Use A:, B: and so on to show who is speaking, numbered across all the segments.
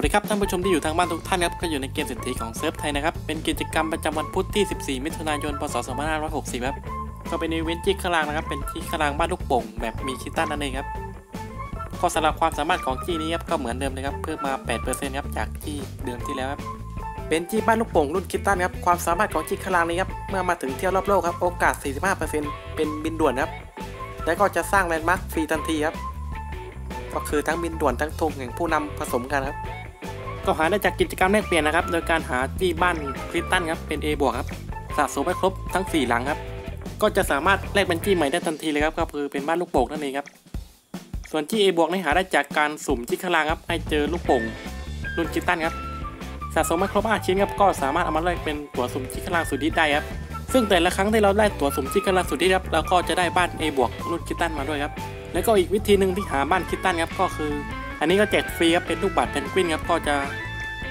A: วัสดีครับท่านผู้ชมที่อยู่ทางบ้านทุกท่านครับก็อยู่ในเกมเศรษฐีของเซิร์ฟไทยนะครับเป็นกิจกรรมประจำวันพุธที่ 14 มิถุนายน พศ 2560 ครับก็เป็นอีเวนต์จิกขลางนะครับเป็นจิกขลางบ้านลูกโป่งแบบมีคิตันนั่นเองครับก็สำหรับความสามารถของจีนี้ครับก็เหมือนเดิมเลยครับเพิ่มมา 8%ครับจากที่เดิมที่แล้วครับเป็นจีบ้านลูกโป่งรุ่นคิตันครับความสามารถของจิกขลางนี้ครับเมื่อมาถึงเที่ยวรอบโลกครับโอกาส 45%เป็นบินด่วนครับและก็จะสร้างแลนด์มาร์คฟรีทันทีครับก็คือทั้งบินด่วนทั้งธงแห่งผู้นำผสมกันครับ ก็หาได้จากกิจกรรมแลกเปลี่ยนนะครับ โดยการหาที่บ้านคริสตันครับเป็น A บวกครับสะสมไปครบทั้ง 4 หลังครับ ก็จะสามารถแลกเป็นจี้ใหม่ได้ทันทีเลยครับก็คือเป็นบ้านลูกโป่งนั่นเองครับ ส่วนจี้ A บวกนี่หาได้จากการสุ่มที่ข้างล่างครับให้เจอลูกโป่งรุ่นคริสตันครับสะสมมาครบ5ชิ้นครับก็สามารถเอามาแลกเป็นตั๋วสุ่มที่ข้างล่างสุดที่ได้ครับซึ่งแต่ละครั้งที่เราได้ตั๋วสุ่มที่ข้างล่างสุดที่ครับเราก็จะได้บ้าน A บวกรุ่นคริสตันมาด้วยครับแล้วก็อีกวิธีหนึ่งที่หาบ้านคริสตันครับก็คือ อันนี้ก็แจกฟรีครับเป็นลูกบัตรเพนกวินครับก็จะ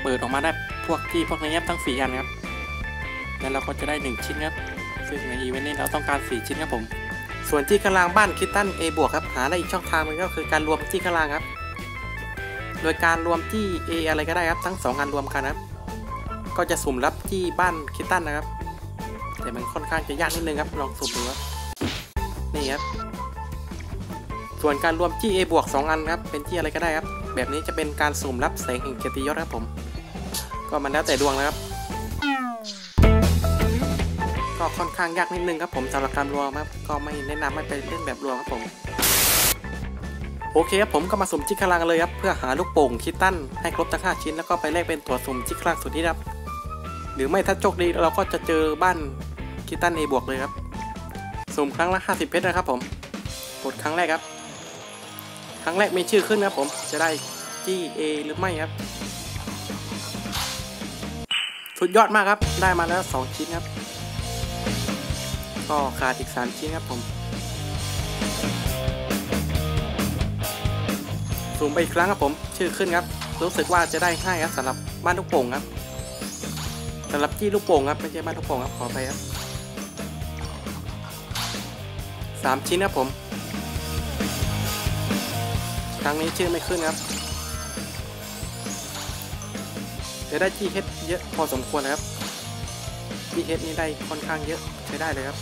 A: เปิดออกมาได้พวกที่พวกนี้ครับทั้ง4อันครับแล้วเราก็จะได้ 1 ชิ้นครับ ซึ่งในอีเวนต์นี้เราต้องการ 4 ชิ้นครับผม ส่วนที่กลางบ้านคิตตัน A บวกครับ หาได้อีกช่องทางนึงก็คือการรวมที่กลางครับ โดยการรวมที่ A อะไรก็ได้ครับ ทั้ง 2 อันรวมกันครับ ก็จะสุ่มรับที่บ้านคิตตันนะครับ แต่มันค่อนข้างจะยากนิดนึงครับ ลองสุ่มดูครับ นี่ครับ ส่วนการรวมที่ A บวก2อันครับ เป็นที่อะไรก็ได้ครับ แบบนี้จะเป็นการสุ่มรับแสงแห่งเกียรติยศครับผม ก็มันแล้วแต่ดวงนะครับ ก็ค่อนข้างยากนิดนึงครับผมสำหรับการรวมครับ ก็ไม่แนะนำให้ไปเล่นแบบรวมครับผม โอเคครับผมก็มาสุ่มจิกคลังเลยครับ เพื่อหาลูกโป่งคิตตันให้ครบทั้ง5ชิ้นแล้วก็ไปแลกเป็นตัวสุ่มจิกคลังสุดที่ครับ หรือไม่ถ้าโชคดีเราก็จะเจอบ้านคิตตัน A บวกเลยครับ สุ่มครั้งละ 50 เพชรนะครับผมกดครั้งแรกครับ ครั้งแรกมีชื่อขึ้นครับผมจะได้ G A หรือไม่ครับ สุดยอดมากครับ ได้มาแล้ว 2 ชิ้นครับ ก็ขาดอีก 3 ชิ้นครับผมซูมไปอีกครั้งครับผม ชื่อขึ้นครับ รู้สึกว่าจะได้ง่ายครับสำหรับบ้านลูกโป่งครับสำหรับจี้ลูกโป่งครับไม่ใช่บ้านลูกโป่งครับขอไปครับสามชิ้นครับผม ครั้งนี้ชื่อไม่ขึ้นครับจะได้ GH เยอะพอสมควรนะครับ GH นี่ได้ค่อนข้างเยอะใช้ได้เลยครับ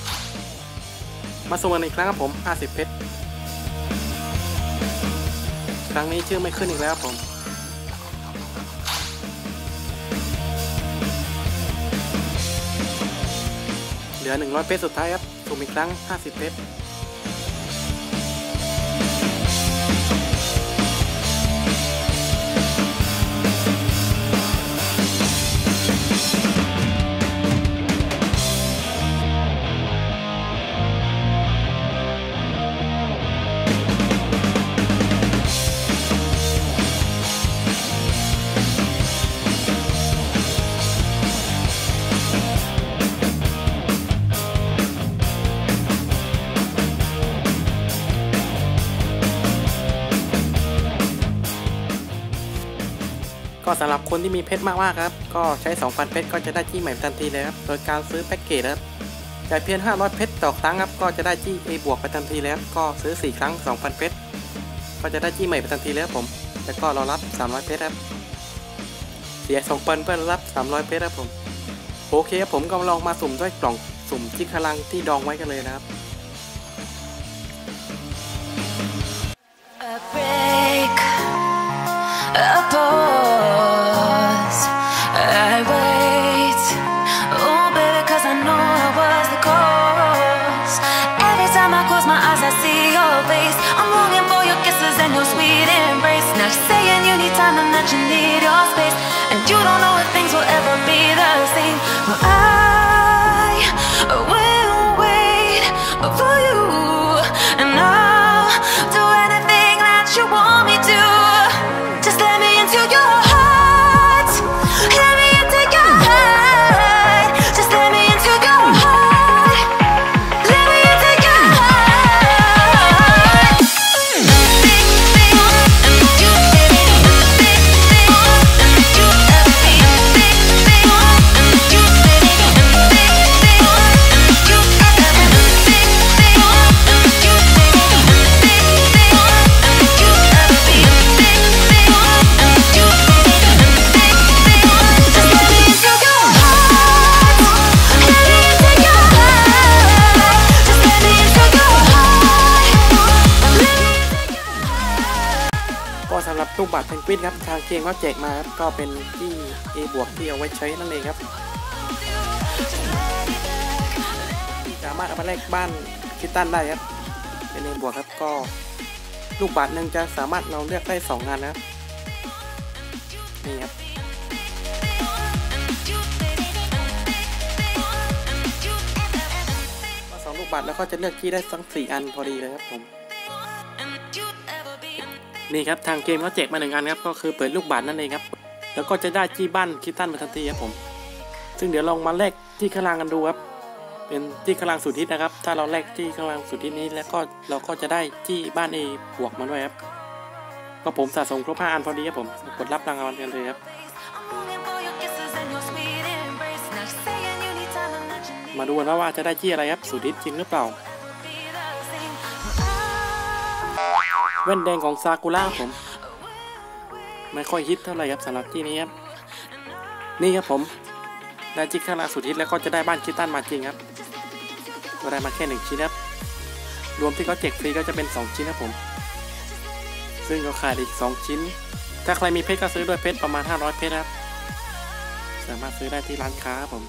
A: มาส่งกันอีกครั้งครับผม 50 เพชร ครั้งนี้ชื่อไม่ขึ้นอีกแล้วครับผม เหลือ 100 เพชรสุดท้ายครับส่งอีกครั้ง 50 เพชร ก็สำหรับคนที่มีเพชรมากๆครับ ก็ใช้ 2,000 เพชรก็จะได้ที่ใหม่ทันทีเลยครับ โดยการซื้อแพ็กเกจครับจ่ายเพียง 500 เพชรต่อครั้งครับ ก็จะได้ที่ A บวกไปทันทีแล้วก็ซื้อ 4 ครั้ง 2,000 เพชร ก็จะได้ที่ใหม่ไปทันทีแล้วผม แล้วก็รอรับ 300 เพชรครับ เสีย 2,000 เพื่อรับ 300 เพชรครับผม โอเคครับผมก็ลองมาสุ่มด้วยกล่องสุ่มที่พลังที่ดองไว้กันเลยนะครับ
B: you need your space, and you don't know if things will ever be the same. Well, I
A: วินครับทางเกมก็แจกมาครับก็เป็นที่ A บวกที่เอาไว้ใช้นั่นเองครับ สามารถเอามาแลกบ้านคิตตันได้ครับ เป็น A บวกครับก็ลูกบาทหนึ่งจะสามารถเราเลือกได้สองงานนะครับนี่ครับก็สองลูกบาทแล้วก็จะเลือกที่ได้ทั้งสี่อันพอดีเลยครับผม นี่ครับทางเกมเขาแจกมาหนึ่งอันครับก็คือเปิดลูกบาศก์นั่นเองครับ แล้วก็จะได้จี้บ้านคิตตันมาทันทีครับผม ซึ่งเดี๋ยวลองมาแลกที่ข้างล่างกันดูครับเป็นที่ข้างล่างสุดทิศนะครับ ถ้าเราแลกที่ข้างล่างสุดทิศนี้แล้วก็เราก็จะได้ที่บ้านเอบวกมาด้วยครับ ก็ผมสะสมครบห้าอันพอดีครับผม กดรับรางวัลกันเลยครับ มาดูกันว่าว่าจะได้ที่อะไรครับ สุดทิศจริงหรือเปล่า แว่นแดงของซากุระผม ไม่ค่อยฮิตเท่าไหร่ครับสำหรับที่นี้ครับ นี่ครับผมได้จิกข้างล่าสุดฮิตแล้วก็จะได้บ้านคิตตันมาจริงครับก็ได้มาแค่หนึ่งชิ้นครับ รวมที่เขาแจกฟรีก็จะเป็น 2 ชิ้นครับผม ซึ่งก็ขาดอีก 2 ชิ้น ถ้าใครมีเพชรก็ซื้อด้วยเพชรประมาณ 500 เพชรครับ สามารถซื้อได้ที่ร้านค้าครับผม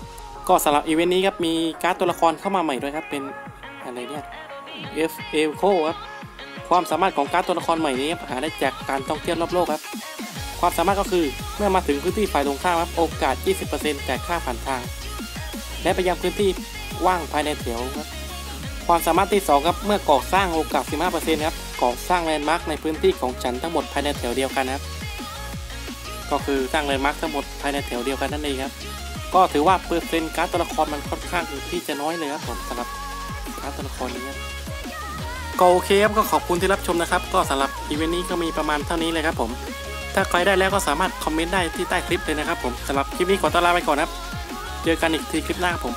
A: ก็สำหรับอีเวนต์นี้ครับมีการ์ดตัวละครเข้ามาใหม่ด้วยครับเป็นอะไรเนี่ย F e c o ครับ ความสามารถของการ์ดตัวละครใหม่นี้ครับหาได้จากการท่องเที่ยวรอบโลกครับ ความสามารถก็คือเมื่อมาถึงพื้นที่ฝ่ายตรงข้ามครับโอกาส 20%จากค่าผ่านทาง และไปยังพื้นที่ว่างภายในแถวครับความสามารถที่ 2 ครับ เมื่อก่อสร้างโอกาส 15%ครับก่อสร้างแลนด์มาร์คในพื้นที่ของฉันทั้งหมดภายในแถวเดียวกันครับ ก็คือสร้างแลนด์มาร์คทั้งหมดภายในแถวเดียวกันนั่นเองครับ ก็ถือว่าเปอร์เซ็นต์การ์ดตัวละครมันค่อนข้างที่จะน้อยเลยครับผมสำหรับการ์ดตัวละครนี้ครับ ก็โอเคครับก็ขอบคุณที่รับชมนะครับ ก็สำหรับอีเวนต์นี้ก็มีประมาณเท่านี้เลยครับผม ถ้าใครได้แล้วก็สามารถคอมเมนต์ได้ที่ใต้คลิปเลยนะครับผมสำหรับคลิปนี้ขอตัวลาไปก่อนครับ เจอกันอีกทีคลิปหน้าครับผม